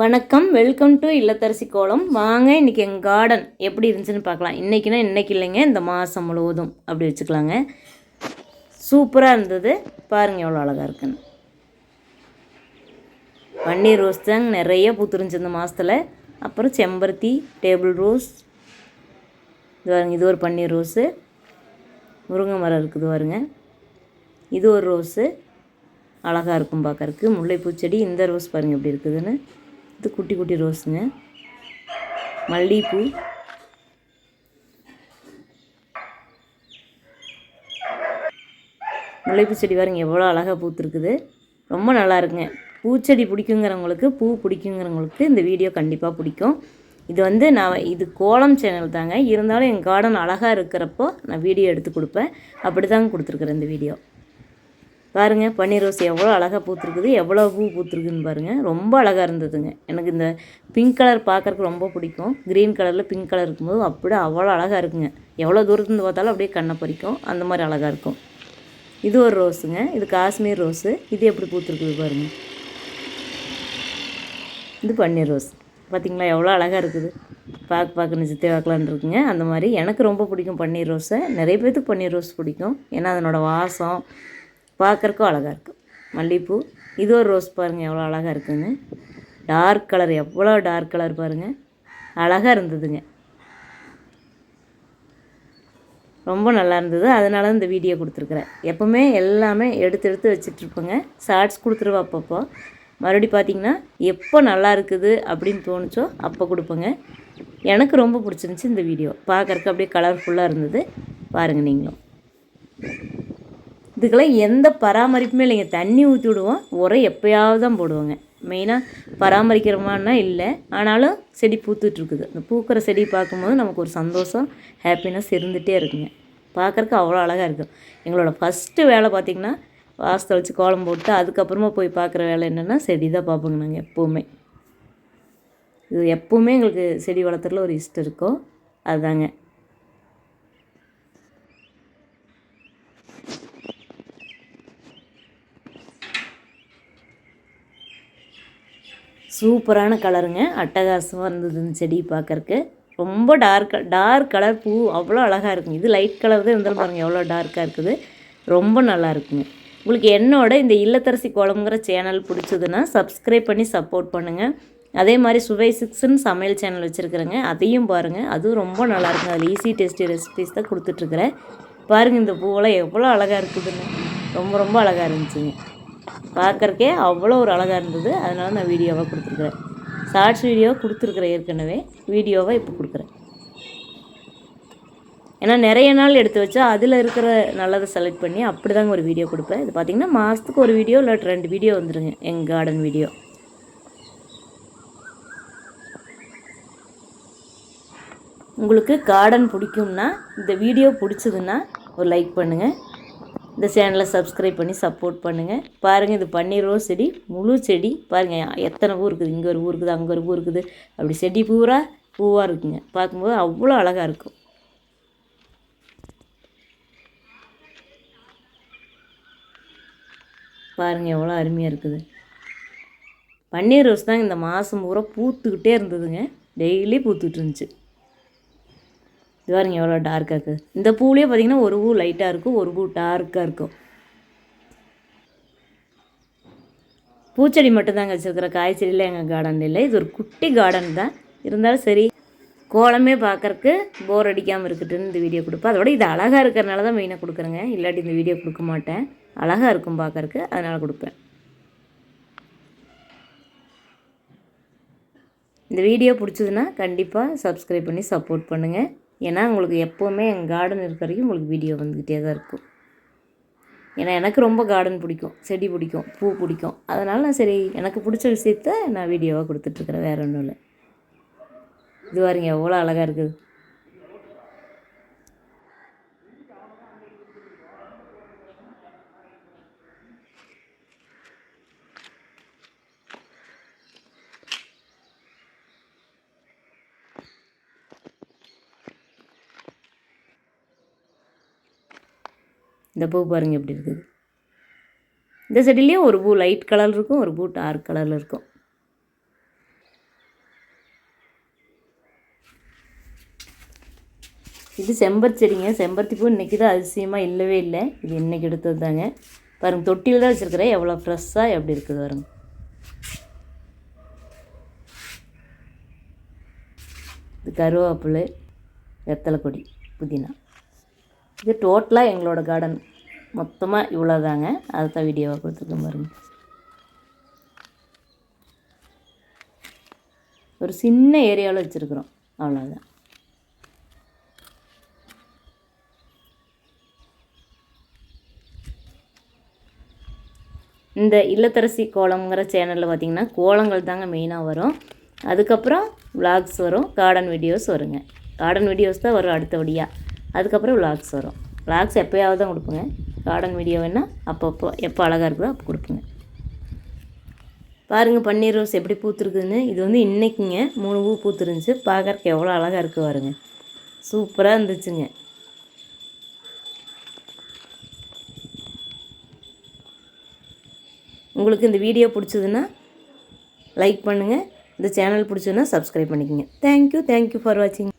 வணக்கம் welcome to இல்லத்தரசி கோலம். வாங்க இன்றைக்கி எங்கள் கார்டன் எப்படி இருந்துச்சுன்னு பார்க்கலாம். இன்றைக்கினா இன்றைக்கி இல்லைங்க இந்த மாதம் முழுவதும் அப்படி வச்சுக்கலாங்க. சூப்பராக இருந்தது. பாருங்கள் எவ்வளோ அழகாக இருக்குன்னு. பன்னீர் ரோஸ் தாங்க நிறைய பூத்துருந்துச்சு இந்த மாதத்தில் அப்புறம் செம்பருத்தி டேபிள் ரோஸ் இது பாருங்க இது ஒரு பன்னீர் ரோஸு. முருங்கை மரம் இருக்குது பாருங்க. இது ஒரு ரோஸு. அழகாக இருக்கும் பார்க்கறக்கு முல்லைப்பூச்செடி இந்த ரோஸ் பாருங்கள் எப்படி இருக்குதுன்னு. இது குட்டி குட்டி ரோஸுங்க. மல்லிகைப்பூ முல்லைப்பூ செடி பாருங்க எவ்வளோ அழகாக பூத்துருக்குது. ரொம்ப நல்லா இருக்குங்க. பூச்செடி பிடிக்குங்கிறவங்களுக்கு பூ பிடிக்குங்கிறவங்களுக்கு இந்த வீடியோ கண்டிப்பாக பிடிக்கும். இது வந்து நான் இது கோலம் சேனல் தாங்க. இருந்தாலும் என் கார்டன் அழகாக இருக்கிறப்போ நான் வீடியோ எடுத்து கொடுப்பேன். அப்படி தாங்க கொடுத்துருக்குறேன் இந்த வீடியோ. பாருங்கள் பன்னீர் ரோஸ் எவ்வளோ அழகாக பூத்துருக்குது எவ்வளோ பூ பூத்துருக்குன்னு பாருங்கள் ரொம்ப அழகாக இருந்ததுங்க. எனக்கு இந்த பிங்க் கலர் பார்க்குறக்கு ரொம்ப பிடிக்கும். க்ரீன் கலரில் பிங்க் கலர் இருக்கும்போது அப்படியே அவ்வளோ அழகாக இருக்குங்க. எவ்வளோ தூரத்துலேருந்து பார்த்தாலும் அப்படியே கண்ணை பறிக்கும். அந்த மாதிரி அழகாக இருக்கும். இது ஒரு ரோஸுங்க. இது காஷ்மீர் ரோஸு. இது எப்படி பூத்துருக்குது பாருங்கள் இது பன்னீர் ரோஸ். பார்த்திங்களா எவ்வளோ அழகாக இருக்குது. பார்க்க பார்க்க நிஜத்தை பார்க்கலான் இருக்குங்க. அந்த மாதிரி எனக்கு ரொம்ப பிடிக்கும் பன்னீர் ரோஸை. நிறைய பேர்த்துக்கு பன்னீர் ரோஸ் பிடிக்கும். ஏன்னா அதனோட வாசம் பார்க்குறக்கும் அழகாக இருக்கும் மல்லிகைப்பூ இது ஒரு ரோஸ் பாருங்கள் எவ்வளோ அழகாக இருக்குங்க டார்க் கலர் எவ்வளோ டார்க் கலர் பாருங்கள் அழகாக இருந்ததுங்க. ரொம்ப நல்லா இருந்தது. அதனால இந்த வீடியோ கொடுத்துருக்குறேன். எப்போவுமே எல்லாமே எடுத்து எடுத்து வச்சிட்ருப்பேங்க. ஷார்ட்ஸ் கொடுத்துருவேன் அப்பப்போ. மறுபடி பார்த்தீங்கன்னா எப்போ நல்லா இருக்குது அப்படின்னு தோணுச்சோ அப்போ கொடுப்பேங்க. எனக்கு ரொம்ப பிடிச்சிருந்துச்சி இந்த வீடியோ பார்க்குறக்கு அப்படியே கலர்ஃபுல்லாக இருந்தது. பாருங்கள் நீங்களும். இதுக்கெல்லாம் எந்த பராமரிப்புமே இல்லைங்க. தண்ணி ஊற்றி விடுவோம். உரம் எப்போயாவது தான் போடுவோங்க. மெயினாக பராமரிக்கிறோமான்னா இல்லை. ஆனாலும் செடி பூத்துட்ருக்குது அந்த பூக்கிற செடி பார்க்கும்போது நமக்கு ஒரு சந்தோஷம் ஹாப்பினஸ் இருந்துகிட்டே இருக்குங்க. பார்க்குறக்கு அவ்வளோ அழகாக இருக்கும் எங்களோட ஃபஸ்ட்டு வேலை பார்த்திங்கன்னா வாசத்தை வச்சு கோலம் போட்டு அதுக்கப்புறமா போய் பார்க்குற வேலை என்னென்னா செடி தான் பார்ப்போங்க நாங்கள் எப்போவுமே. இது எப்போவுமே எங்களுக்கு செடி வளர்த்துறதுல ஒரு இஷ்டம் இருக்கும். அதுதாங்க. சூப்பரான கலருங்க. அட்டகாசமாக இருந்தது இந்த செடி பார்க்கறக்கு ரொம்ப டார்க் டார்க் கலர் பூ அவ்வளோ அழகாக இருக்குங்க. இது லைட் கலர் தான் இருந்தாலும் பாருங்கள் எவ்வளோ டார்க்காக இருக்குது. ரொம்ப நல்லா இருக்குங்க. உங்களுக்கு என்னோட இந்த இல்லத்தரசி குழம்புங்கிற சேனல் பிடிச்சதுன்னா சப்ஸ்கிரைப் பண்ணி சப்போர்ட் பண்ணுங்கள் அதே மாதிரி சுவை சிக்ஸ்ன்னு சமையல் சேனல் வச்சுருக்குறேங்க. அதையும் பாருங்கள் அதுவும் ரொம்ப நல்லாயிருக்கும் அதில் ஈஸி டேஸ்டி ரெசிபிஸ் தான் கொடுத்துட்ருக்குறேன் பாருங்கள் இந்த பூவெல்லாம் எவ்வளோ அழகாக இருக்குதுன்னு ரொம்ப ரொம்ப அழகாக இருந்துச்சுங்க. பார்க்குறக்கே அவ்வளோ ஒரு அழகாக இருந்தது. அதனால நான் வீடியோவாக கொடுத்துருக்குறேன். ஷார்ட்ஸ் வீடியோ கொடுத்துருக்குறேன் ஏற்கனவே வீடியோவாக இப்போ கொடுக்குறேன். ஏன்னா நிறைய நாள் எடுத்து வச்சா அதில் இருக்கிற நல்லதை செலக்ட் பண்ணி அப்படி தாங்க ஒரு வீடியோ கொடுப்பேன். இது பார்த்திங்கன்னா மாதத்துக்கு ஒரு வீடியோ இல்லை ரெண்டு வீடியோ வந்துருங்க. எங்கள் கார்டன் வீடியோ உங்களுக்கு கார்டன் பிடிக்கும்னா இந்த வீடியோ பிடிச்சதுன்னா ஒரு லைக் பண்ணுங்கள் இந்த சேனலை சப்ஸ்கிரைப் பண்ணி சப்போர்ட் பண்ணுங்கள் பாருங்கள் இது பன்னீர் ரோஸ் செடி முழு செடி. பாருங்கள் எத்தனை பூ இருக்குது? இங்கே ஒரு பூ இருக்குது அங்கே ஒரு பூ இருக்குது. அப்படி செடி பூரா பூவாக இருக்குங்க. பார்க்கும்போது அவ்வளோ அழகாக இருக்கும். பாருங்கள் எவ்வளோ அருமையாக இருக்குது. பன்னீர் ரோஸ் தான் இந்த மாதம் பூரா பூத்துக்கிட்டே இருந்ததுங்க. டெய்லி பூத்துக்கிட்டு இருந்துச்சு. இது பாருங்க எவ்வளோ டார்க்காக இருக்குது இந்த பூவிலே பார்த்தீங்கன்னா ஒரு பூ லைட்டாக இருக்கும் ஒரு பூ டார்க்காக இருக்கும். பூச்செடி மட்டும்தாங்க வச்சுருக்கிற காய்ச்செடியில் எங்கள் கார்டனில் இல்லை. இது ஒரு குட்டி கார்டன் தான். இருந்தாலும் சரி கோலமே பார்க்குறக்கு போர் அடிக்காமல் இருக்கட்டுன்னு இந்த வீடியோ கொடுப்பேன். அதோட இது அழகாக இருக்கிறனால தான் மெயினாக கொடுக்குறேங்க. இல்லாட்டி இந்த வீடியோ கொடுக்க மாட்டேன். அழகாக இருக்கும் பார்க்குறக்கு அதனால் கொடுப்பேன். இந்த வீடியோ பிடிச்சதுன்னா கண்டிப்பாக சப்ஸ்கிரைப் பண்ணி சப்போர்ட் பண்ணுங்கள் ஏன்னா உங்களுக்கு எப்போவுமே எங்கள் கார்டன் இருக்கிற வரைக்கும் உங்களுக்கு வீடியோ வந்துக்கிட்டே தான் இருக்கும். ஏன்னா எனக்கு ரொம்ப கார்டன் பிடிக்கும். செடி பிடிக்கும். பூ பிடிக்கும். அதனால் நான் சரி எனக்கு பிடிச்ச விஷயத்த நான் வீடியோவாக கொடுத்துட்ருக்குறேன் வேறு ஒன்றும் இல்லை. இது பாருங்க எவ்வளோ அழகாக இருக்குது. இந்த பூ பாருங்கள் எப்படி இருக்குது. இந்த செடிலேயே ஒரு பூ லைட் கலர் இருக்கும் ஒரு பூ டார்க் கலரில் இருக்கும். இது செம்பர் செடிங்க. செம்பருத்தி பூ இன்றைக்கி தான் அதிசயமாக இல்லவே இல்லை. இது இன்றைக்கி எடுத்தது தாங்க. பாருங்கள் தொட்டியில் தான் வச்சுருக்கிறேன். எவ்வளோ ஃப்ரெஷ்ஷாக எப்படி இருக்குது பாருங்க. இது கருவேப்பிலு வெத்தலை கொடி புதினா. இது டோட்டலாக எங்களோட கார்டன் மொத்தமாக இவ்வளோ தாங்க அதுதான் வீடியோவாக கொடுத்துருக்கேன் பாருங்க. ஒரு சின்ன ஏரியாவில் வச்சுருக்குறோம். அவ்வளோதான் இந்த இல்லத்தரசி கோலம்ங்கிற சேனலில் பார்த்திங்கன்னா கோலங்கள் தாங்க மெயினாக வரும். அதுக்கப்புறம் விளாக்ஸ் வரும். கார்டன் வீடியோஸ் வருங்க. கார்டன் வீடியோஸ் தான் வரும் அடுத்தபடியாக அதுக்கப்புறம் விலாக்ஸ் வரும். விலாக்ஸ் எப்போயாவது தான் கொடுப்பேங்க. கார்டன் வீடியோ வேணால் அப்பப்போ எப்போ அழகாக இருக்குதோ அப்போ கொடுப்பேங்க. பாருங்கள் பன்னீர் ரோஸ் எப்படி பூத்துருக்குதுன்னு. இது வந்து இன்றைக்குங்க மூணு பூ பூத்துருந்துச்சு. பார்க்குறக்கு எவ்வளோ அழகாக இருக்குது பாருங்க. சூப்பராக இருந்துச்சுங்க. உங்களுக்கு இந்த வீடியோ பிடிச்சதுன்னா லைக் பண்ணுங்கள் இந்த சேனல் பிடிச்சதுன்னா சப்ஸ்கிரைப் பண்ணிக்கோங்க. தேங்க்யூ தேங்க்யூ ஃபார் வாட்சிங்